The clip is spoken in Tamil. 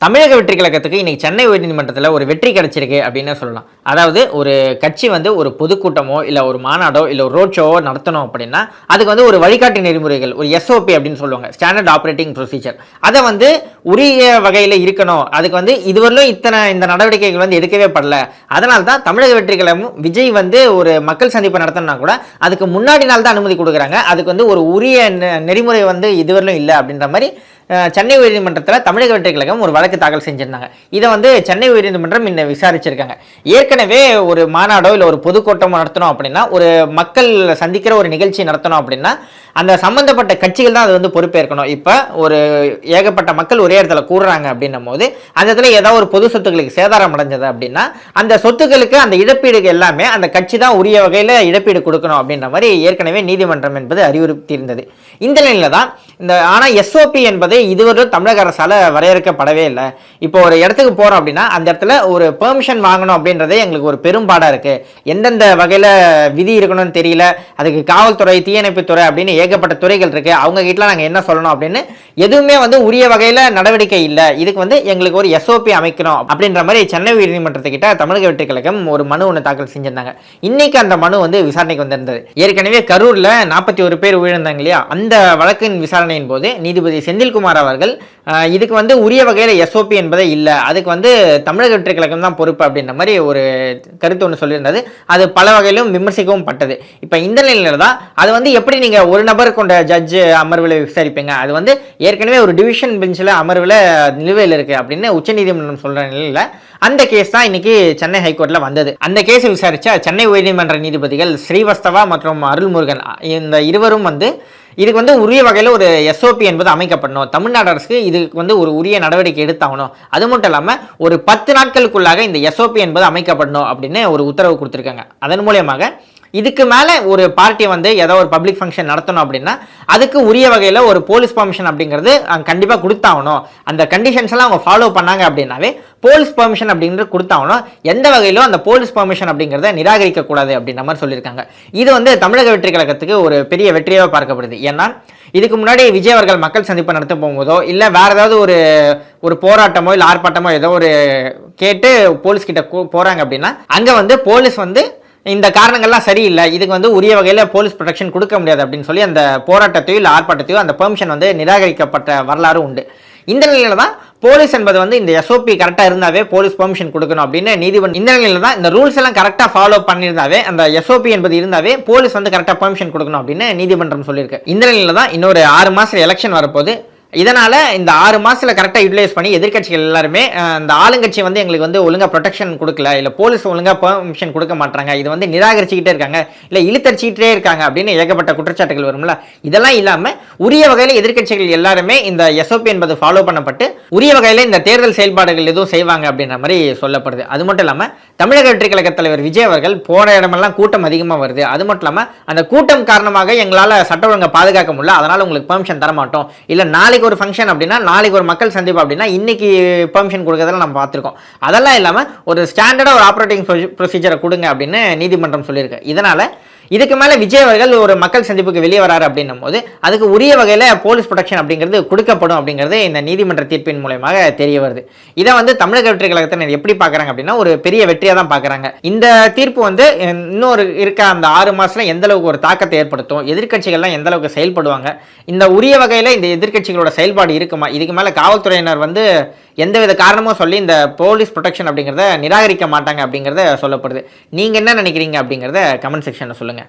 தமிழக வெற்றி கழகத்துக்கு இன்றைக்கி சென்னை உயர்நீதிமன்றத்தில் ஒரு வெற்றி கிடைச்சிருக்கு அப்படின்னு சொல்லலாம். அதாவது ஒரு கட்சி வந்து ஒரு பொதுக்கூட்டமோ இல்லை ஒரு மாநாடோ இல்லை ஒரு ரோட் ஷோவோ நடத்தணும் அப்படின்னா அதுக்கு வந்து ஒரு வழிகாட்டு நெறிமுறைகள் ஒரு எஸ்ஓபி அப்படின்னு சொல்லுவாங்க ஸ்டாண்டர்ட் ஆப்ரேட்டிங் ப்ரொசீஜர் அதை வந்து உரிய வகையில் இருக்கணும். அதுக்கு வந்து இதுவரையிலும் இத்தனை இந்த நடவடிக்கைகள் வந்து எடுக்கவே படல. அதனால தான் தமிழக வெற்றி கழகம் விஜய் வந்து ஒரு மக்கள் சந்திப்பை நடத்தினா கூட அதுக்கு முன்னாடி நாள் தான் அனுமதி கொடுக்குறாங்க. அதுக்கு வந்து ஒரு உரிய நெ- நெறிமுறை வந்து இதுவரையிலும் இல்லை அப்படின்ற மாதிரி சென்னை உயர்நீதிமன்றத்தில் தமிழக வெற்றி கழகம் ஒரு வழக்கு தாக்கல் செஞ்சுருந்தாங்க. இதை வந்து சென்னை உயர்நீதிமன்றம் இன்ன விசாரிச்சிருக்காங்க. ஏற்கனவே ஒரு மாநாடோ இல்லை ஒரு பொதுக்கூட்டம் நடத்தணும் அப்படின்னா ஒரு மக்கள் சந்திக்கிற ஒரு நிகழ்ச்சி நடத்தணும் அப்படின்னா அந்த சம்பந்தப்பட்ட கட்சிகள் தான் அது வந்து பொறுப்பேற்கணும். இப்போ ஒரு ஏகப்பட்ட மக்கள் ஒரே இடத்துல கூடுறாங்க அப்படின்னும் போது அந்த இடத்துல ஏதாவது ஒரு பொது சொத்துக்களுக்கு சேதாரம் அடைஞ்சது அப்படின்னா அந்த சொத்துக்களுக்கு அந்த இழப்பீடுகள் எல்லாமே அந்த கட்சி தான் உரிய வகையில் இழப்பீடு கொடுக்கணும் அப்படின்ற மாதிரி ஏற்கனவே நீதிமன்றம் என்பது அறிவுறுத்தியிருந்தது. இந்த நிலையில் தான் இந்த ஆனால் எஸ்ஓபி என்பது இதுவரை தமிழக அரசால் வரையறுக்கப்படவே இல்லை. இப்போ ஒரு இடத்துக்கு போகிறோம் அப்படின்னா அந்த இடத்துல ஒரு பெர்மிஷன் வாங்கணும் அப்படின்றதே எங்களுக்கு ஒரு பெரும்பாடாக இருக்குது எந்தெந்த வகையில் விதி இருக்கணும்னு தெரியல. அதுக்கு காவல்துறை தீயணைப்புத்துறை அப்படின்னு ஏகப்பட்ட துறைகள் இருக்குது அவங்க கிட்டலாம் நாங்கள் என்ன சொல்லணும் அப்படின்னு எதுவுமே வந்து உரிய வகையில் நடவடிக்கை இல்லை. இதுக்கு வந்து எங்களுக்கு ஒரு எஸ்ஓபி அமைக்கணும் அப்படின்ற மாதிரி சென்னை உயர்நீதிமன்றத்துக்கிட்ட தமிழக வெற்றி கழகம் ஒரு மனு ஒன்று தாக்கல் செஞ்சிருந்தாங்க. இன்னைக்கு அந்த மனு வந்து விசாரணைக்கு வந்திருந்தது. ஏற்கனவே கரூரில் நாற்பத்தி ஒரு பேர் உயிரிழந்தாங்க இல்லையா? அந்த வழக்கின் விசாரணையின் போது நீதிபதி செந்தில்குமார் அவர்கள் இதுக்கு வந்து உரிய வகையில் எஸ்ஓபி என்பதே இல்லை. அதுக்கு வந்து தமிழக வெற்றி கழகம் தான் பொறுப்பு அப்படின்ற மாதிரி ஒரு கருத்து ஒன்று சொல்லியிருந்தது. அது பல வகையிலும் விமர்சிக்கவும் பட்டது. இப்போ இந்த நிலையில் தான் அது வந்து எப்படி நீங்கள் ஒரு நபர் கொண்ட ஜட்ஜு அமர்வில் விசாரிப்பீங்க? அது வந்து ஏற்கனவே ஒரு டிவிஷன் பெஞ்சில் அமர்வில் நிலுவையில் இருக்குது அப்படின்னு உச்சநீதிமன்றம் சொல்கிற நிலையில் அந்த கேஸ் தான் இன்னைக்கு சென்னை ஹைகோர்ட்டில் வந்தது. அந்த கேஸை விசாரித்தா சென்னை உயர்நீதிமன்ற நீதிபதிகள் ஸ்ரீவஸ்தவா மற்றும் அருள்முருகன் இந்த இருவரும் வந்து இதுக்கு வந்து உரிய வகையில் ஒரு எஸ்ஓபி என்பது அமைக்கப்படணும். தமிழ்நாடு அரசுக்கு இதுக்கு வந்து ஒரு உரிய நடவடிக்கை எடுத்தாகணும். அது மட்டும் இல்லாமல் ஒரு பத்து நாட்களுக்குள்ளாக இந்த எஸ்ஓபி என்பது அமைக்கப்படணும் அப்படின்னு ஒரு உத்தரவு கொடுத்துருக்காங்க. அதன் மூலியமாக இதுக்கு மேலே ஒரு பார்ட்டி வந்து ஏதோ ஒரு பப்ளிக் ஃபங்க்ஷன் நடத்தணும் அப்படின்னா அதுக்கு உரிய வகையில் ஒரு போலீஸ் பர்மிஷன் அப்படிங்கிறது கண்டிப்பாக கொடுத்தாகணும். அந்த கண்டிஷன்ஸ் எல்லாம் அவங்க ஃபாலோ பண்ணாங்க அப்படின்னாவே போலீஸ் பெர்மிஷன் அப்படிங்கிறது கொடுத்தாகணும். எந்த வகையிலும் அந்த போலீஸ் பெர்மிஷன் அப்படிங்கிறத நிராகரிக்கக்கூடாது அப்படின்ற மாதிரி சொல்லியிருக்காங்க. இது வந்து தமிழக வெற்றி கழகத்துக்கு ஒரு பெரிய வெற்றியாக பார்க்கப்படுது. ஏன்னா இதுக்கு முன்னாடி விஜய் அவர்கள் மக்கள் சந்திப்பு நடத்த போகும்போதோ இல்லை வேறு ஏதாவது ஒரு ஒரு போராட்டமோ இல்லை ஆர்ப்பாட்டமோ ஏதோ ஒரு கேட்டு போலீஸ் கிட்ட போகிறாங்க அப்படின்னா அங்கே வந்து போலீஸ் வந்து இந்த காரணங்கள்லாம் சரியில்லை. இதுக்கு வந்து உரிய வகையில் போலீஸ் ப்ரொடெக்ஷன் கொடுக்க முடியாது அப்படின்னு சொல்லி அந்த போராட்டத்தையோ இல்லை ஆர்ப்பாட்டத்தையோ அந்த பெர்மிஷன் வந்து நிராகரிக்கப்பட்ட வரலாறு உண்டு. இந்த நிலையில தான் போலீஸ் என்பது வந்து இந்த எஸ்ஓபி கரெக்டாக இருந்தாவே போலீஸ் பெர்மிஷன் கொடுக்கணும் அப்படின்னு நீதிபதி இந்த நிலையில தான் இந்த ரூல்ஸ் எல்லாம் கரெக்டாக ஃபாலோ பண்ணியிருந்தாவே அந்த எஸ்ஓபி என்பது இருந்தாவே போலீஸ் வந்து கரெக்டாக பெர்மிஷன் கொடுக்கணும் அப்படின்னு நீதிமன்றம் சொல்லியிருக்கு. இந்த நிலையில தான் இன்னொரு ஆறு மாதம் எலெக்ஷன் வரப்போது இதனால் இந்த ஆறு மாதத்தில் கரெக்டாக யூட்டிலைஸ் பண்ணி எதிர்கட்சிகள் எல்லாருமே இந்த ஆளுங்கட்சி வந்து எங்களுக்கு வந்து ஒழுங்காக ப்ரொடெக்ஷன் கொடுக்கல இல்லை போலீஸ் ஒழுங்காக பெர்மிஷன் கொடுக்க மாட்டாங்க இது வந்து நிராகரிச்சுக்கிட்டே இருக்காங்க இல்லை இழுத்தடிச்சிக்கிட்டே இருக்காங்க அப்படின்னு ஏகப்பட்ட குற்றச்சாட்டுகள் வரும்ல. இதெல்லாம் இல்லாமல் உரிய வகையில் எதிர்க்கட்சிகள் எல்லாருமே இந்த எஸ்ஓபி என்பது ஃபாலோ பண்ணப்பட்டு உரிய வகையில் இந்த தேர்தல் செயல்பாடுகள் எதுவும் செய்வாங்க அப்படின்ற மாதிரி சொல்லப்படுது. அது மட்டும் இல்லாமல் தமிழக வெற்றி கழக தலைவர் விஜய் அவர்கள் போன இடமெல்லாம் கூட்டம் அதிகமாக வருது. அது மட்டும் இல்லாமல் அந்த கூட்டம் காரணமாக எங்களால் சட்ட ஒழுங்கை பாதுகாக்க முடியல அதனால் உங்களுக்கு பெர்மிஷன் தர மாட்டோம் இல்லை நாளைக்கு ஒரு ஃபங்க்ஷன் அப்படின்னா நாளைக்கு ஒரு மக்கள் சந்திப்பு அப்படின்னா இன்னைக்கு பெர்மிஷன் கொடுக்கறதெல்லாம் நம்ம பார்த்துருக்கோம். அதெல்லாம் இல்லாமல் ஒரு ஸ்டாண்டர்டாக ஒரு ஆப்ரேட்டிங் ப்ரொசீஜரை கொடுங்க அப்படின்னு நீதிமன்றம் சொல்லியிருக்கு. இதனால் இதுக்கு மேலே விஜய் அவர்கள் ஒரு மக்கள் சந்திப்புக்கு வெளியே வராரு அப்படின்னும் போது அதுக்கு உரிய வகையில் போலீஸ் ப்ரொடெக்ஷன் அப்படிங்கிறது கொடுக்கப்படும் அப்படிங்கிறது இந்த நீதிமன்ற தீர்ப்பின் மூலயமாக தெரிய வருது. இதை வந்து தமிழக வெற்றி கழகத்தினர் எப்படி பார்க்குறாங்க அப்படின்னா ஒரு பெரிய வெற்றியாக தான் பார்க்குறாங்க. இந்த தீர்ப்பு வந்து இன்னொரு இருக்க அந்த ஆறு மாதத்தில் எந்த அளவுக்கு ஒரு தாக்கத்தை ஏற்படுத்தும் எதிர்க்கட்சிகள்லாம் எந்த அளவுக்கு செயல்படுவாங்க இந்த உரிய வகையில் இந்த எதிர்க்கட்சிகளோட செயல்பாடு இருக்குமா இதுக்கு மேலே காவல்துறையினர் வந்து எந்தவித காரணமும் சொல்லி இந்த போலீஸ் ப்ரொடெக்ஷன் அப்படிங்கிறத நிராகரிக்க மாட்டாங்க அப்படிங்கிறத சொல்லப்படுது. நீங்கள் என்ன நினைக்கிறீங்க அப்படிங்கிறத கமெண்ட் செக்ஷனில் சொல்லுங்கள்